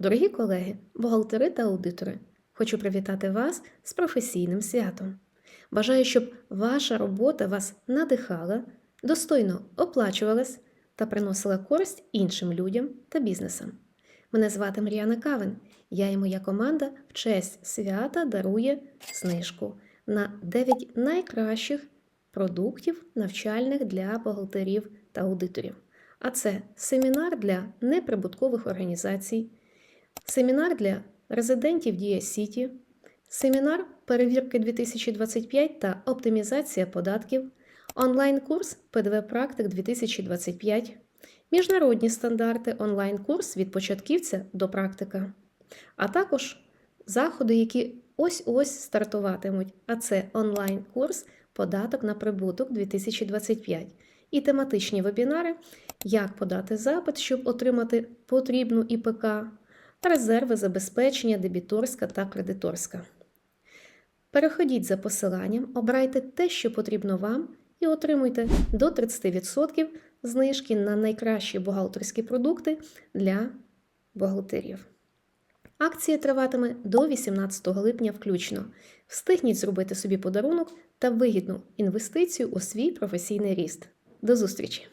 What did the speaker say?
Дорогі колеги, бухгалтери та аудитори, хочу привітати вас з професійним святом. Бажаю, щоб ваша робота вас надихала, достойно оплачувалась та приносила користь іншим людям та бізнесам. Мене звати Мар'яна Кавин. Я і моя команда в честь свята дарує знижку на 9 найкращих продуктів навчальних для бухгалтерів та аудиторів. А це семінар для неприбуткових організацій, семінар для резидентів Дія Сіті, семінар перевірки 2025 та оптимізація податків, онлайн-курс ПДВ Практик 2025, міжнародні стандарти, онлайн-курс від початківця до практика, а також заходи, які ось-ось стартуватимуть. А це онлайн-курс Податок на прибуток 2025 і тематичні вебінари, як подати запит, щоб отримати потрібну ІПК, резерви забезпечення дебіторська та кредиторська. Переходіть за посиланням, обирайте те, що потрібно вам, і отримуйте до 30% знижки на найкращі бухгалтерські продукти для бухгалтерів. Акція триватиме до 18 липня включно. Встигніть зробити собі подарунок та вигідну інвестицію у свій професійний ріст. До зустрічі!